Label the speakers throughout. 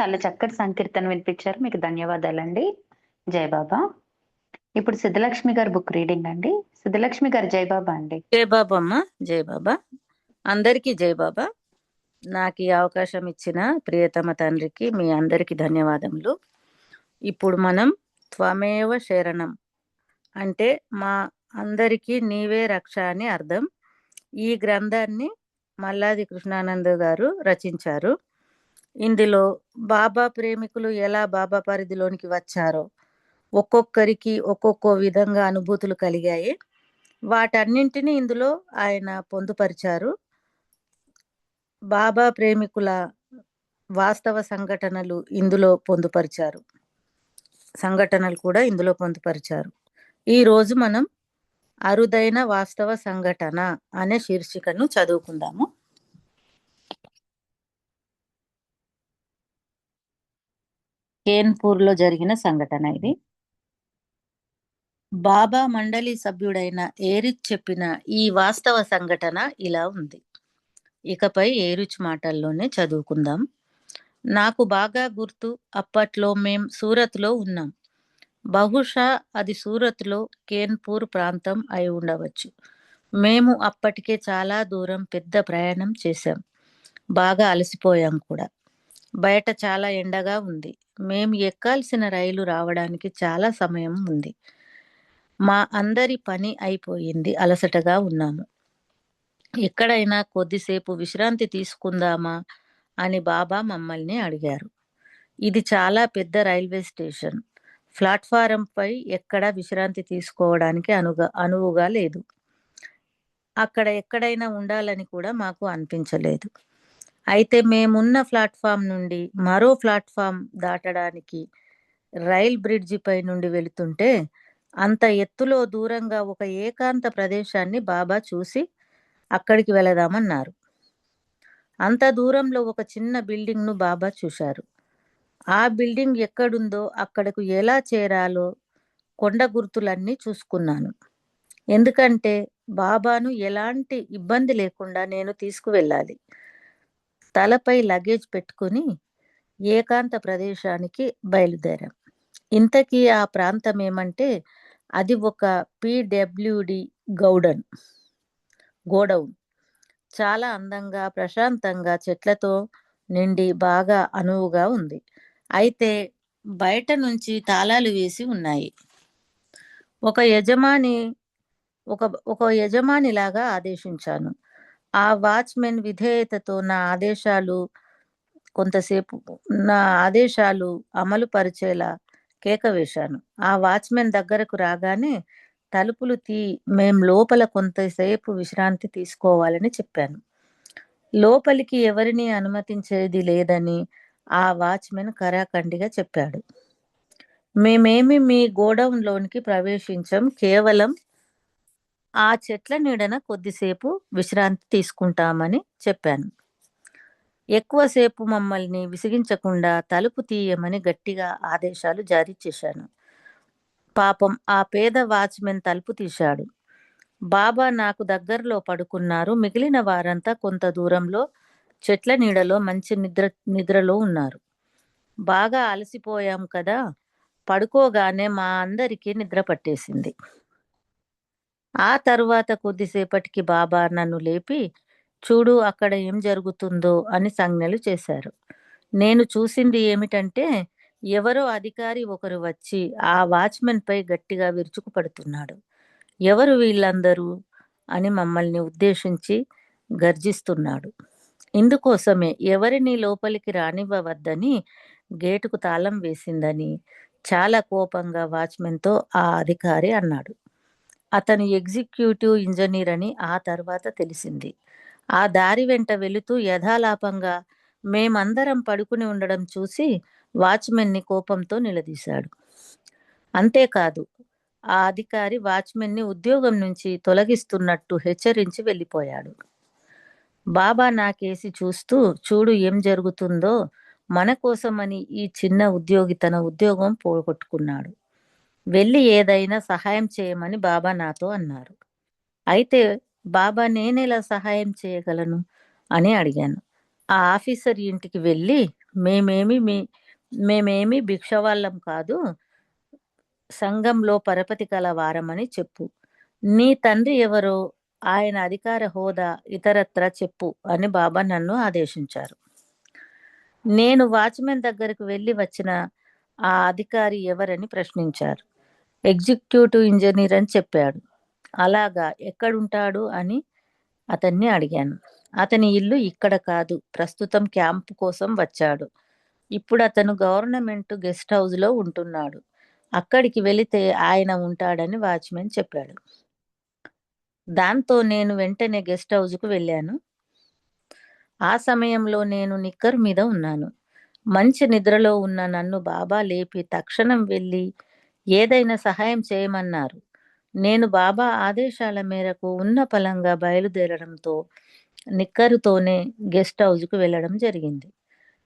Speaker 1: చాలా చక్కటి సంకీర్తన వినిపించారు. మీకు ధన్యవాదాలండి. జై బాబా. ఇప్పుడు సిద్ధలక్ష్మి గారి బుక్ రీడింగ్ అండి. సిద్ధలక్ష్మి గారు జై బాబా అండి.
Speaker 2: జై బాబా అమ్మ. జై బాబా. అందరికీ జై బాబా. నాకు ఈ అవకాశం ఇచ్చిన ప్రియతమ తండ్రికి మీ అందరికీ ధన్యవాదములు. ఇప్పుడు మనం త్వమేవ శరణం అంటే మా అందరికీ నీవే రక్ష అని అర్థం. ఈ గ్రంథాన్ని మల్లాది కృష్ణానంద గారు రచించారు. ఇందులో బాబా ప్రేమికులు ఎలా బాబా పరిధిలోనికి వచ్చారో ఒక్కొక్కరికి ఒక్కొక్క విధంగా అనుభూతులు కలిగాయి. వాటన్నింటినీ ఇందులో ఆయన పొందుపరిచారు. బాబా ప్రేమికుల వాస్తవ సంఘటనలు ఇందులో పొందుపరిచారు. సంఘటనలు కూడా ఇందులో పొందుపరిచారు. ఈరోజు మనం అరుదైన వాస్తవ సంఘటన అనే శీర్షికను చదువుకుందాము. కేన్పూర్లో జరిగిన సంఘటన ఇది. బాబా మండలి సభ్యుడైన ఏరిచ్ చెప్పిన ఈ వాస్తవ సంఘటన ఇలా ఉంది. ఇకపై ఏరుచ్ మాటల్లోనే చదువుకుందాం. నాకు బాగా గుర్తు అప్పట్లో మేం సూరత్లో ఉన్నాం. బహుశా అది సూరత్లో కేన్పూర్ ప్రాంతం అయి ఉండవచ్చు. మేము అప్పటికే చాలా దూరం పెద్ద ప్రయాణం చేశాం. బాగా అలసిపోయాం కూడా. బయట చాలా ఎండగా ఉంది. మేము ఎక్కాల్సిన రైలు రావడానికి చాలా సమయం ఉంది. మా అందరి పని అయిపోయింది. అలసటగా ఉన్నాము. ఎక్కడైనా కొద్దిసేపు విశ్రాంతి తీసుకుందామా అని బాబా మమ్మల్ని అడిగారు. ఇది చాలా పెద్ద రైల్వే స్టేషన్. ప్లాట్ఫారంపై ఎక్కడ విశ్రాంతి తీసుకోవడానికి అనుగా అనువుగా లేదు. అక్కడ ఎక్కడైనా ఉండాలని కూడా మాకు అనిపించలేదు. అయితే మేమున్న ప్లాట్ఫామ్ నుండి మరో ప్లాట్ఫామ్ దాటడానికి రైల్ బ్రిడ్జి పై నుండి వెళుతుంటే అంత ఎత్తులో దూరంగా ఒక ఏకాంత ప్రదేశాన్ని బాబా చూసి అక్కడికి వెళదామన్నారు. అంత దూరంలో ఒక చిన్న బిల్డింగ్ను బాబా చూశారు. ఆ బిల్డింగ్ ఎక్కడుందో అక్కడకు ఎలా చేరాలో కొండ గుర్తులన్నీ చూసుకున్నాను. ఎందుకంటే బాబాను ఎలాంటి ఇబ్బంది లేకుండా నేను తీసుకువెళ్ళాలి. తలపై లగేజ్ పెట్టుకుని ఏకాంత ప్రదేశానికి బయలుదేరాం. ఇంతకీ ఆ ప్రాంతం ఏమంటే అది ఒక పిడబ్ల్యూడి గౌడన్ గోడౌన్. చాలా అందంగా ప్రశాంతంగా చెట్లతో నిండి బాగా అనువుగా ఉంది. అయితే బయట నుంచి తాళాలు వేసి ఉన్నాయి. ఒక యజమాని ఒక ఒక యజమానిలాగా ఆదేశించాను. ఆ వాచ్మెన్ విధేయతతో నా ఆదేశాలు కొంతసేపు నా ఆదేశాలు అమలు పరిచేలా కేక వేశాను. ఆ వాచ్మెన్ దగ్గరకు రాగానే తలుపులు తీ మేం లోపల కొంతసేపు విశ్రాంతి తీసుకోవాలని చెప్పాను. లోపలికి ఎవరిని అనుమతించేది లేదని ఆ వాచ్మెన్ కరాఖండిగా చెప్పాడు. మేమేమి మీ గోడౌన్లోనికి ప్రవేశించం కేవలం ఆ చెట్ల నీడన కొద్దిసేపు విశ్రాంతి తీసుకుంటామని చెప్పాను. ఎక్కువసేపు మమ్మల్ని విసిగించకుండా తలుపు తీయమని గట్టిగా ఆదేశాలు జారీ చేశాను. పాపం ఆ పేద వాచ్మెన్ తలుపు తీశాడు. బాబా నాకు దగ్గరలో పడుకున్నారు. మిగిలిన వారంతా కొంత దూరంలో చెట్ల నీడలో మంచి నిద్ర నిద్రలో ఉన్నారు. బాగా అలసిపోయాం కదా. పడుకోగానే మా అందరికీ నిద్ర పట్టేసింది. ఆ తర్వాత కొద్దిసేపటికి బాబా నన్ను లేపి చూడు అక్కడ ఏం జరుగుతుందో అని సంజ్ఞలు చేశారు. నేను చూసింది ఏమిటంటే ఎవరో అధికారి ఒకరు వచ్చి ఆ వాచ్మెన్ పై గట్టిగా విరుచుకు పడుతున్నాడు. ఎవరు వీళ్ళందరూ? అని మమ్మల్ని ఉద్దేశించి గర్జిస్తున్నాడు. ఇందుకోసమే ఎవరిని లోపలికి రానివ్వవద్దని గేటుకు తాళం వేసిందని చాలా కోపంగా వాచ్మెన్తో ఆ అధికారి అన్నాడు. అతను ఎగ్జిక్యూటివ్ ఇంజనీర్ అని ఆ తర్వాత తెలిసింది. ఆ దారి వెంట వెళుతూ యథాలాపంగా మేమందరం పడుకుని ఉండడం చూసి వాచ్మెన్ని కోపంతో నిలదీశాడు. అంతేకాదు ఆ అధికారి వాచ్మెన్ని ఉద్యోగం నుంచి తొలగిస్తున్నట్టు హెచ్చరించి వెళ్ళిపోయాడు. బాబా నాకేసి చూస్తూ చూడు ఏం జరుగుతుందో మన కోసమని ఈ చిన్న ఉద్యోగి తన ఉద్యోగం పోగొట్టుకున్నాడు. వెళ్ళి ఏదైనా సహాయం చేయమని బాబా నాతో అన్నారు. అయితే బాబా నేనెలా సహాయం చేయగలను? అని అడిగాను. ఆ ఆఫీసర్ ఇంటికి వెళ్ళి మేమేమి మీ మేమేమి భిక్ష వాళ్ళం కాదు సంఘంలో పరపతి కల వారమని చెప్పు. నీ తండ్రి ఎవరో ఆయన అధికార హోదా ఇతరత్ర చెప్పు అని బాబా నన్ను ఆదేశించారు. నేను వాచ్మెన్ దగ్గరకు వెళ్ళి వచ్చిన ఆ అధికారి ఎవరని ప్రశ్నించారు. ఎగ్జిక్యూటివ్ ఇంజనీర్ అని చెప్పాడు. అలాగా ఎక్కడుంటాడు అని అతన్ని అడిగాను. అతని ఇల్లు ఇక్కడ కాదు ప్రస్తుతం క్యాంప్ కోసం వచ్చాడు. ఇప్పుడు అతను గవర్నమెంట్ గెస్ట్ హౌస్లో ఉంటున్నాడు. అక్కడికి వెళితే ఆయన ఉంటాడని వాచ్మెన్ చెప్పాడు. దాంతో నేను వెంటనే గెస్ట్ హౌస్కు వెళ్ళాను. ఆ సమయంలో నేను నిక్కర్ మీద ఉన్నాను. మంచి నిద్రలో ఉన్న నన్ను బాబా లేపి తక్షణం వెళ్ళి ఏదైనా సహాయం చేయమన్నారు. నేను బాబా ఆదేశాల మేరకు ఉన్న పలంగా బయలుదేరడంతో నిక్కరుతోనే గెస్ట్ హౌస్కు వెళ్ళడం జరిగింది.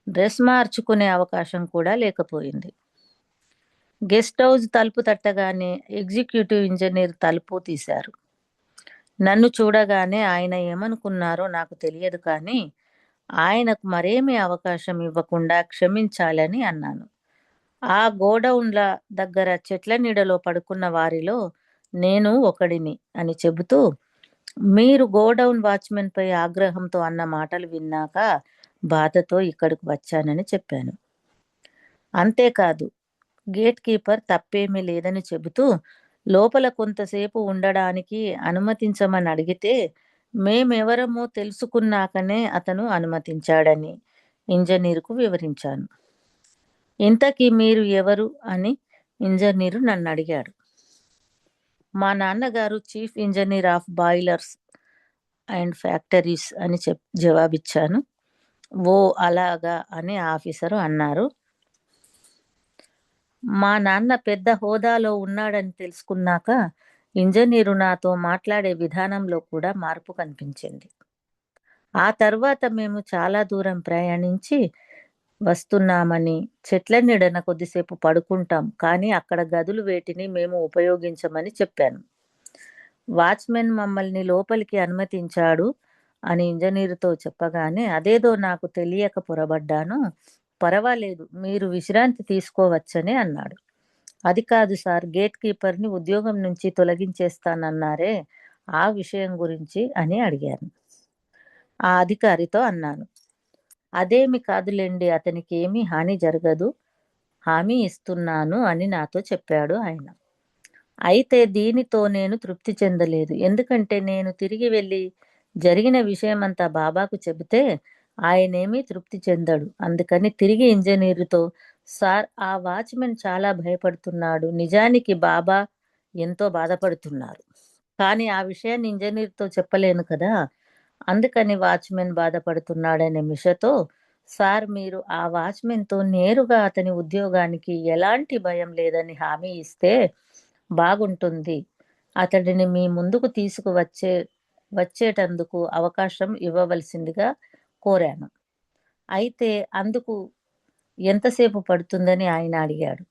Speaker 2: డ్రెస్ మార్చుకునే అవకాశం కూడా లేకపోయింది. గెస్ట్ హౌస్ తలుపు తట్టగానే ఎగ్జిక్యూటివ్ ఇంజనీర్ తలుపు తీశారు. నన్ను చూడగానే ఆయన ఏమనుకున్నారో నాకు తెలియదు కానీ ఆయనకు మరేమీ అవకాశం ఇవ్వకుండా క్షమించాలని అన్నాను. ఆ గోడౌన్ల దగ్గర చెట్ల నీడలో పడుకున్న వారిలో నేను ఒకడిని అని చెబుతూ మీరు గోడౌన్ వాచ్మెన్ పై ఆగ్రహంతో అన్న మాటలు విన్నాక బాధతో ఇక్కడికి వచ్చానని చెప్పాను. అంతేకాదు గేట్ కీపర్ తప్పేమీ లేదని చెబుతూ లోపల కొంతసేపు ఉండడానికి అనుమతించమని అడిగితే మేమెవరమో తెలుసుకున్నాకనే అతను అనుమతించాడని ఇంజనీర్కు వివరించాను. ఇంతకీ మీరు ఎవరు అని ఇంజనీరు నన్ను అడిగాడు. మా నాన్నగారు chief engineer of boilers and factories అని చెప్ జవాబిచ్చాను. ఓ అలాగా అని ఆఫీసరు అన్నారు. మా నాన్న పెద్ద హోదాలో ఉన్నాడని తెలుసుకున్నాక ఇంజనీరు నాతో మాట్లాడే విధానంలో కూడా మార్పు కనిపించింది. ఆ తర్వాత మేము చాలా దూరం ప్రయాణించి వస్తున్నామని చెట్ల నీడన కొద్దిసేపు పడుకుంటాం కానీ అక్కడ గదులు వేటిని మేము ఉపయోగించమని చెప్పాను. వాచ్మెన్ మమ్మల్ని లోపలికి అనుమతించాడు అని ఇంజనీరుతో చెప్పగానే అదేదో నాకు తెలియక పొరబడ్డాను పర్వాలేదు మీరు విశ్రాంతి తీసుకోవచ్చని అన్నాడు. అది కాదు సార్ గేట్ కీపర్ని ఉద్యోగం నుంచి తొలగించేస్తానన్నారే ఆ విషయం గురించి అని అడిగాను. ఆ అధికారితో అన్నాను. అదేమి కాదులేండి అతనికి ఏమీ హాని జరగదు. హామీ ఇస్తున్నాను అని నాతో చెప్పాడు ఆయన. అయితే దీనితో నేను తృప్తి చెందలేదు. ఎందుకంటే నేను తిరిగి వెళ్ళి జరిగిన విషయమంతా బాబాకు చెబితే ఆయనేమీ తృప్తి చెందడు. అందుకని తిరిగి ఇంజనీరుతో సార్ ఆ వాచ్మెన్ చాలా భయపడుతున్నాడు. నిజానికి బాబా ఎంతో బాధపడుతున్నారు. కానీ ఆ విషయాన్ని ఇంజనీర్తో చెప్పలేను కదా. అందుకని వాచ్మెన్ బాధపడుతున్నాడనే మిషతో సార్ మీరు ఆ వాచ్మెన్తో నేరుగా అతని ఉద్యోగానికి ఎలాంటి భయం లేదని హామీ ఇస్తే బాగుంటుంది. అతడిని మీ ముందుకు తీసుకువచ్చే వచ్చేటందుకు అవకాశం ఇవ్వవలసిందిగా కోరాను. అయితే అందుకు ఎంతసేపు పడుతుందని ఆయన అడిగాడు.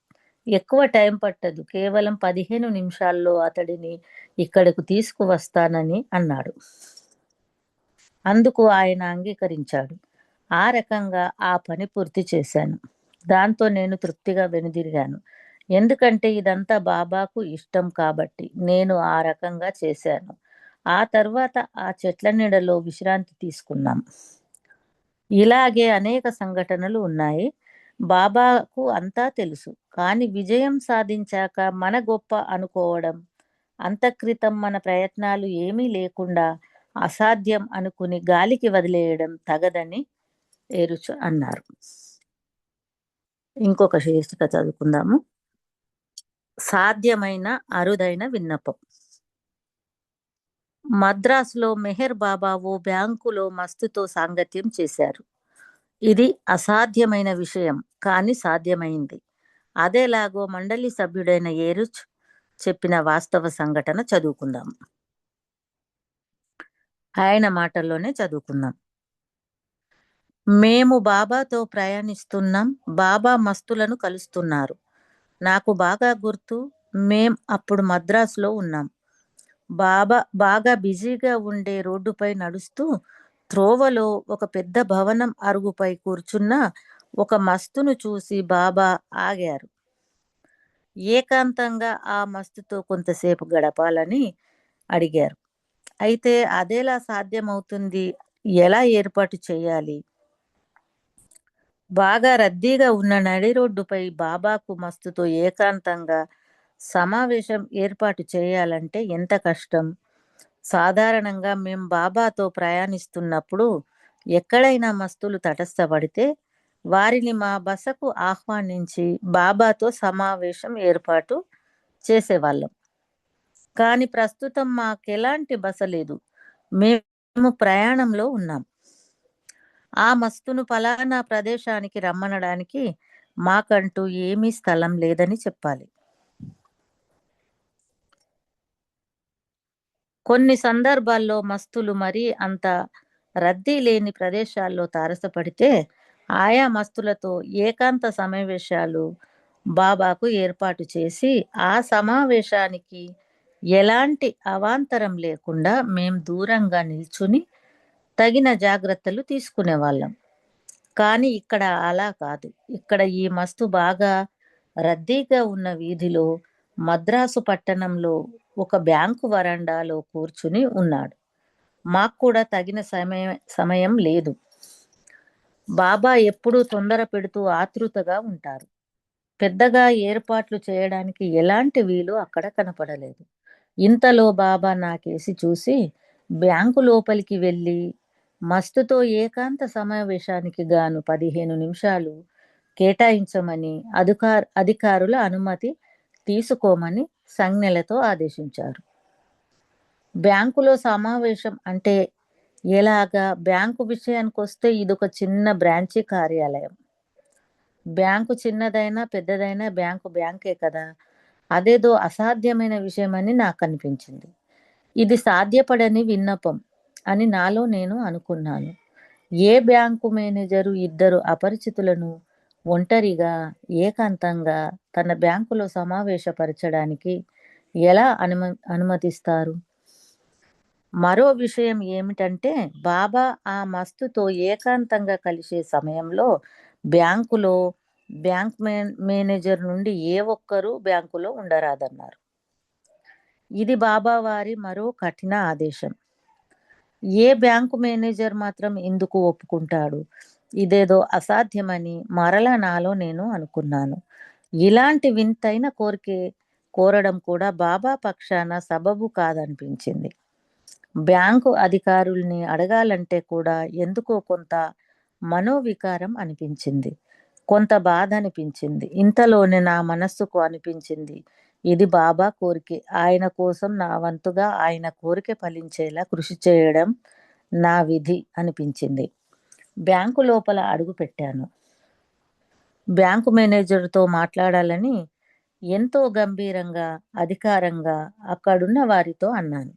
Speaker 2: ఎక్కువ టైం పట్టదు. కేవలం పదిహేను నిమిషాల్లో అతడిని ఇక్కడకు తీసుకువస్తానని అన్నాడు. అందుకు ఆయన అంగీకరించాడు. ఆ రకంగా ఆ పని పూర్తి చేశాను. దాంతో నేను తృప్తిగా వెనుదిరిగాను. ఎందుకంటే ఇదంతా బాబాకు ఇష్టం కాబట్టి నేను ఆ రకంగా చేశాను. ఆ తర్వాత ఆ చెట్ల నీడలో విశ్రాంతి తీసుకున్నాం. ఇలాగే అనేక సంఘటనలు ఉన్నాయి. బాబాకు అంతా తెలుసు. కానీ విజయం సాధించాక మన గొప్ప అనుకోవడం అంతక్రితం మన ప్రయత్నాలు ఏమీ లేకుండా అసాధ్యం అనుకుని గాలికి వదిలేయడం తగదని ఏరుచు అన్నారు. ఇంకొక శీర్షిక చదువుకుందాము. సాధ్యమైన అరుదైన విన్నపం. మద్రాసులో మెహర్ బాబా ఓ బ్యాంకులో మస్తుతో సాంగత్యం చేశారు. ఇది అసాధ్యమైన విషయం కానీ సాధ్యమైంది. అదేలాగో మండలి సభ్యుడైన ఏరుచ్ చెప్పిన వాస్తవ సంఘటన చదువుకుందాం ఆయన మాటల్లోనే చదువుకుందాం. మేము బాబాతో ప్రయాణిస్తున్నాం బాబా మస్తులను కలుస్తున్నారు. నాకు బాగా గుర్తు మేం అప్పుడు మద్రాసులో ఉన్నాం. బాబా బాగా బిజీగా ఉండే రోడ్డుపై నడుస్తూ త్రోవలో ఒక పెద్ద భవనం అరుగుపై కూర్చున్న ఒక మస్తును చూసి బాబా ఆగారు. ఏకాంతంగా ఆ మస్తుతో కొంతసేపు గడపాలని అడిగారు. అయితే అదేలా సాధ్యమవుతుంది? ఎలా ఏర్పాటు చేయాలి? బాగా రద్దీగా ఉన్న నడి రోడ్డుపై బాబాకు మస్తుతో ఏకాంతంగా సమావేశం ఏర్పాటు చేయాలంటే ఎంత కష్టం? సాధారణంగా మేము బాబాతో ప్రయాణిస్తున్నప్పుడు ఎక్కడైనా మస్తులు తటస్థపడితే వారిని మా బసకు ఆహ్వానించి బాబాతో సమావేశం ఏర్పాటు చేసేవాళ్ళం. కానీ ప్రస్తుతం మాకెలాంటి బస లేదు. మేము ప్రయాణంలో ఉన్నాం. ఆ మస్తును ఫలానా ప్రదేశానికి రమ్మనడానికి మాకంటూ ఏమీ స్థలం లేదని చెప్పాలి. కొన్ని సందర్భాల్లో మస్తులు మరీ అంత రద్దీ లేని ప్రదేశాల్లో తారసపడితే ఆయా మస్తులతో ఏకాంత సమావేశాలు బాబాకు ఏర్పాటు చేసి ఆ సమావేశానికి ఎలాంటి అవాంతరం లేకుండా మేము దూరంగా నిల్చుని తగిన జాగ్రత్తలు తీసుకునేవాళ్ళం. కానీ ఇక్కడ అలా కాదు. ఇక్కడ ఈ మస్తు బాగా రద్దీగా ఉన్న వీధిలో మద్రాసు పట్టణంలో ఒక బ్యాంకు వరండాలో కూర్చుని ఉన్నాడు. మాకు కూడా తగిన సమయం సమయం లేదు. బాబా ఎప్పుడూ తొందర పెడుతూ ఆతృతగా ఉంటారు. పెద్దగా ఏర్పాట్లు చేయడానికి ఎలాంటి వీలు అక్కడ కనపడలేదు. ఇంతలో బాబా నాకేసి చూసి బ్యాంకు లోపలికి వెళ్ళి మస్తుతో ఏకాంత సమావేశానికి గాను పదిహేను నిమిషాలు కేటాయించమని అధికార అధికారుల అనుమతి తీసుకోమని సంజ్ఞలతో ఆదేశించారు. బ్యాంకులో సమావేశం అంటే ఎలాగా? బ్యాంకు విషయానికి వస్తే ఇదొక చిన్న బ్రాంచి కార్యాలయం. బ్యాంకు చిన్నదైనా పెద్దదైనా బ్యాంకు బ్యాంకే కదా? అదేదో అసాధ్యమైన విషయమని నాకు అనిపించింది ఇది సాధ్యపడని విన్నపం అని నాలో నేను అనుకున్నాను. ఏ బ్యాంకు మేనేజరు ఇద్దరు అపరిచితులను ఒంటరిగా ఏకాంతంగా తన బ్యాంకులో సమావేశపరచడానికి ఎలా అనుమ అనుమతిస్తారు? మరో విషయం ఏమిటంటే బాబా ఆ మస్తుతో ఏకాంతంగా కలిసే సమయంలో బ్యాంకులో బ్యాంక్ మేనేజర్ నుండి ఏ ఒక్కరూ బ్యాంకులో ఉండరాదన్నారు. ఇది బాబా వారి మరో కఠిన ఆదేశం. ఏ బ్యాంకు మేనేజర్ మాత్రం ఎందుకు ఒప్పుకుంటాడు? ఇదేదో అసాధ్యమని మరలా నాలో నేను అనుకున్నాను. ఇలాంటి వింతైన కోరికే కోరడం కూడా బాబా పక్షాన సబబు కాదనిపించింది. బ్యాంకు అధికారుల్ని అడగాలంటే కూడా ఎందుకో కొంత మనోవికారం అనిపించింది. కొంత బాధ అనిపించింది ఇంతలోనే నా మనస్సుకు అనిపించింది. ఇది బాబా కోరికే. ఆయన కోసం నా వంతుగా ఆయన కోరిక ఫలించేలా కృషి చేయడం నా విధి అనిపించింది. బ్యాంకు లోపల అడుగు పెట్టాను. బ్యాంకు మేనేజర్తో మాట్లాడాలని ఎంతో గంభీరంగా అధికారంగా అక్కడున్న వారితో అన్నాను.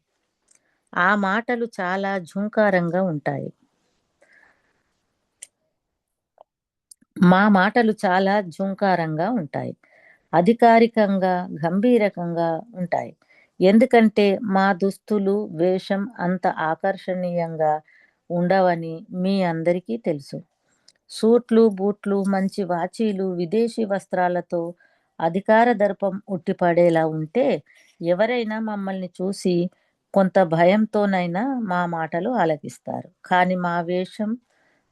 Speaker 2: ఆ మాటలు చాలా ఝుంకారంగా ఉంటాయి. మా మాటలు చాలా జుంకారంగా ఉంటాయి. అధికారికంగా గంభీరకంగా ఉంటాయి. ఎందుకంటే మా దుస్తులు వేషం అంత ఆకర్షణీయంగా ఉండవని మీ అందరికీ తెలుసు. సూట్లు బూట్లు మంచి వాచీలు విదేశీ వస్త్రాలతో అధికార దర్పం ఉట్టిపడేలా ఉంటే ఎవరైనా మమ్మల్ని చూసి కొంత భయంతోనైనా మా మాటలు ఆలకిస్తారు. కానీ మా వేషం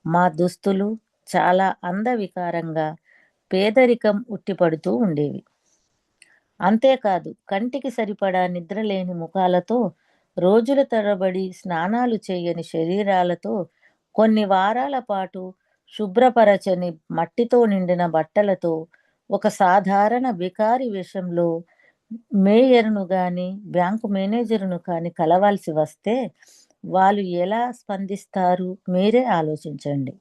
Speaker 2: మా దుస్తులు చాలా అందవికారంగా పేదరికం ఉట్టిపడుతూ ఉండేవి. అంతేకాదు కంటికి సరిపడా నిద్రలేని ముఖాలతో రోజుల తరబడి స్నానాలు చేయని శరీరాలతో కొన్ని వారాల పాటు శుభ్రపరచని మట్టితో నిండిన బట్టలతో ఒక సాధారణ బికారి వేషంలో మేయర్ను కానీ బ్యాంకు మేనేజర్ను కానీ కలవాల్సి వస్తే వాళ్ళు ఎలా స్పందిస్తారు? మీరే ఆలోచించండి.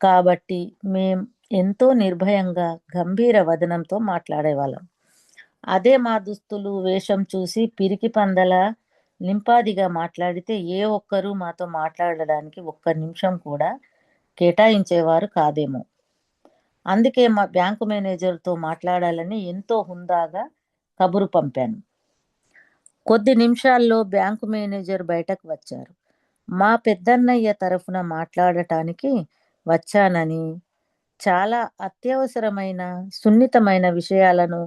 Speaker 2: కాబట్టి మేం ఎంతో నిర్భయంగా గంభీర వదనంతో మాట్లాడేవాళ్ళం. అదే మా దుస్తులు వేషం చూసి పిరికి పందల నింపాదిగా మాట్లాడితే ఏ ఒక్కరూ మాతో మాట్లాడడానికి ఒక్క నిమిషం కూడా కేటాయించేవారు కాదేమో. అందుకే మా బ్యాంకు మేనేజర్తో మాట్లాడాలని ఎంతో హుందాగా కబురు పంపాను. కొద్ది నిమిషాల్లో బ్యాంకు మేనేజర్ బయటకు వచ్చారు. మా పెద్దన్నయ్య తరఫున మాట్లాడటానికి వచ్చానని చాలా అత్యవసరమైన సున్నితమైన విషయాలను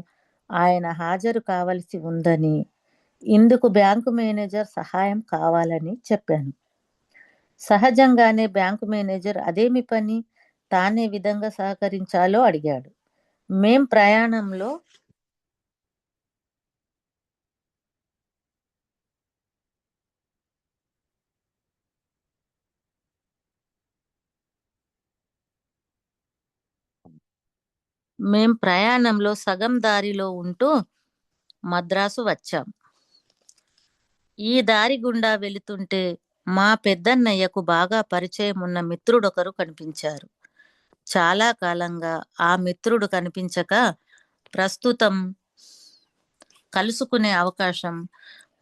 Speaker 2: ఆయన హాజరు కావలసి ఉందని ఇందుకు బ్యాంకు మేనేజర్ సహాయం కావాలని చెప్పాను. సహజంగానే బ్యాంకు మేనేజర్ అదేమి పని తానే విధంగా సహకరించాలో అడిగాడు. మేం ప్రయాణంలో మేం ప్రయాణంలో సగం దారిలో ఉంటూ మద్రాసు వచ్చాం. ఈ దారి గుండా వెళుతుంటే మా పెద్దన్నయ్యకు బాగా పరిచయం ఉన్న మిత్రుడొకరు కనిపించారు. చాలా కాలంగా ఆ మిత్రుడు కనిపించక ప్రస్తుతం కలుసుకునే అవకాశం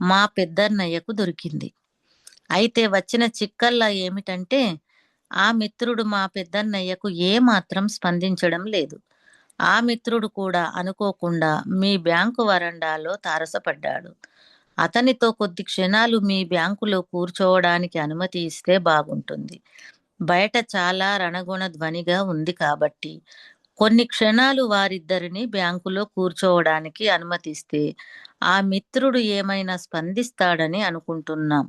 Speaker 2: మా పెద్దన్నయ్యకు దొరికింది. అయితే వచ్చిన చిక్కల్లా ఏమిటంటే ఆ మిత్రుడు మా పెద్దన్నయ్యకు ఏమాత్రం స్పందించడం లేదు. ఆ మిత్రుడు కూడా అనుకోకుండా మీ బ్యాంకు వరండాలో తారసపడ్డాడు. అతనితో కొద్ది క్షణాలు మీ బ్యాంకులో కూర్చోవడానికి అనుమతి ఇస్తే బాగుంటుంది. బయట చాలా రణగుణ ధ్వనిగా ఉంది కాబట్టి కొన్ని క్షణాలు వారిద్దరిని బ్యాంకులో కూర్చోవడానికి అనుమతిస్తే ఆ మిత్రుడు ఏమైనా స్పందిస్తాడని అనుకుంటున్నాం.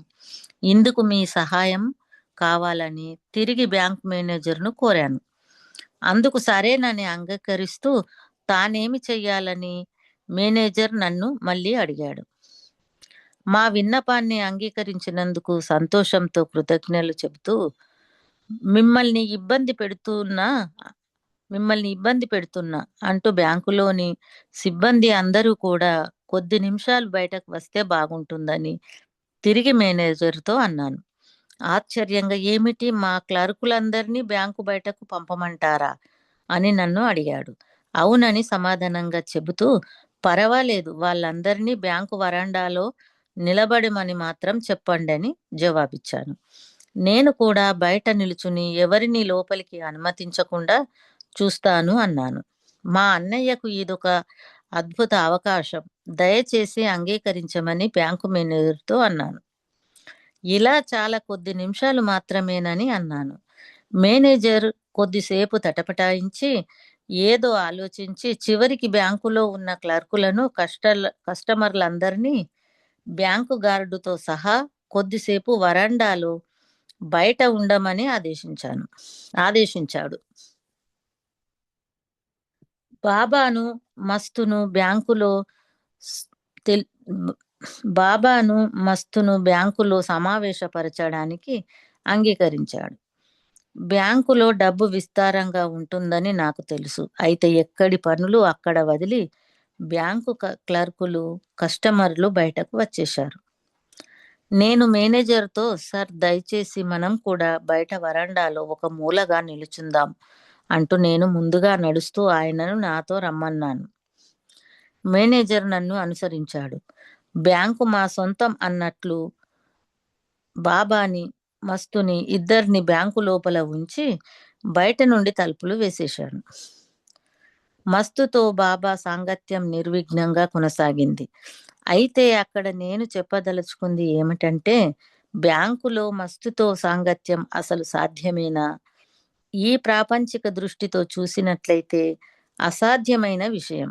Speaker 2: ఇందుకు మీ సహాయం కావాలని తిరిగి బ్యాంక్ మేనేజర్ను కోరాను. అందుకు సరేనని అంగీకరిస్తూ తానేమి చెయ్యాలని మేనేజర్ నన్ను మళ్ళీ అడిగాడు. మా విన్నపాన్ని అంగీకరించినందుకు సంతోషంతో కృతజ్ఞతలు చెబుతూ మిమ్మల్ని ఇబ్బంది పెడుతున్నా మిమ్మల్ని ఇబ్బంది పెడుతున్నా అంటూ బ్యాంకులోని సిబ్బంది అందరూ కూడా కొద్ది నిమిషాలు బయటకు వస్తే బాగుంటుందని తిరిగి మేనేజర్తో అన్నాను. ఆశ్చర్యంగా ఏమిటి మా క్లర్కులందరినీ బ్యాంకు బయటకు పంపమంటారా? అని నన్ను అడిగాడు. అవునని సమాధానంగా చెబుతూ పర్వాలేదు వాళ్ళందరినీ బ్యాంకు వరండాలో నిలబడమని మాత్రం చెప్పండి అని జవాబిచ్చాను. నేను కూడా బయట నిలుచుని ఎవరిని లోపలికి అనుమతించకుండా చూస్తాను అన్నాను. మా అన్నయ్యకు ఇదొక అద్భుత అవకాశం. దయచేసి అంగీకరించమని బ్యాంకు మేనేజర్తో అన్నాను. ఇలా చాలా కొద్ది నిమిషాలు మాత్రమేనని అన్నాను. మేనేజర్ కొద్దిసేపు తటపటాయించి ఏదో ఆలోచించి చివరికి బ్యాంకులో ఉన్న క్లర్కులను కష్ట కస్టమర్లందరినీ బ్యాంకు గార్డుతో సహా కొద్దిసేపు వరండాలో బయట ఉండమని ఆదేశించాను. ఆదేశించాడు. బాబాను మస్తును బ్యాంకులో తెల్- బాబాను మస్తును బ్యాంకులో సమావేశపరచడానికి అంగీకరించాడు. బ్యాంకులో డబ్బు విస్తారంగా ఉంటుందని నాకు తెలుసు. అయితే ఎక్కడి పనులు అక్కడ వదిలి బ్యాంకు క్లర్కులు కస్టమర్లు బయటకు వచ్చేశారు. నేను మేనేజర్తో సార్ దయచేసి మనం కూడా బయట వరండాలో ఒక మూలగా నిలుచుందాం అంటూ నేను ముందుగా నడుస్తూ ఆయనను నాతో రమ్మన్నాను. మేనేజర్ నన్ను అనుసరించాడు. బ్యాంకు మా సొంతం అన్నట్లు బాబాని మస్తుని ఇద్దరిని బ్యాంకు లోపల ఉంచి బయట నుండి తలుపులు వేసేశాను మస్తుతో బాబా సాంగత్యం నిర్విఘ్నంగా కొనసాగింది. అయితే అక్కడ నేను చెప్పదలుచుకుంది ఏమిటంటే బ్యాంకులో మస్తుతో సాంగత్యం అసలు సాధ్యమేనా? ఈ ప్రాపంచిక దృష్టితో చూసినట్లయితే అసాధ్యమైన విషయం.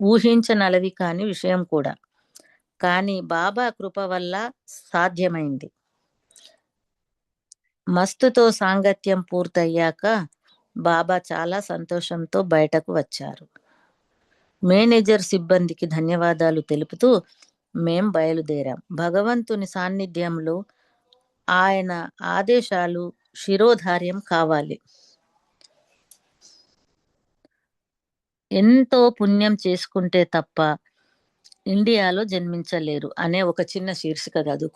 Speaker 2: ఊహించనలవి కాని విషయం కూడా. కానీ బాబా కృప వల్ల సాధ్యమైంది. మస్తుతో సాంగత్యం పూర్తయ్యాక బాబా చాలా సంతోషంతో బయటకు వచ్చారు. మేనేజర్ సిబ్బందికి ధన్యవాదాలు తెలుపుతూ మేం బయలుదేరాం. భగవంతుని సాన్నిధ్యంలో ఆయన ఆదేశాలు శిరోధార్యం కావాలి. ఎంతో పుణ్యం చేసుకుంటే తప్ప ఇండియాలో జన్మించలేరు అనే ఒక చిన్న శీర్షిక చదువుకుందాం.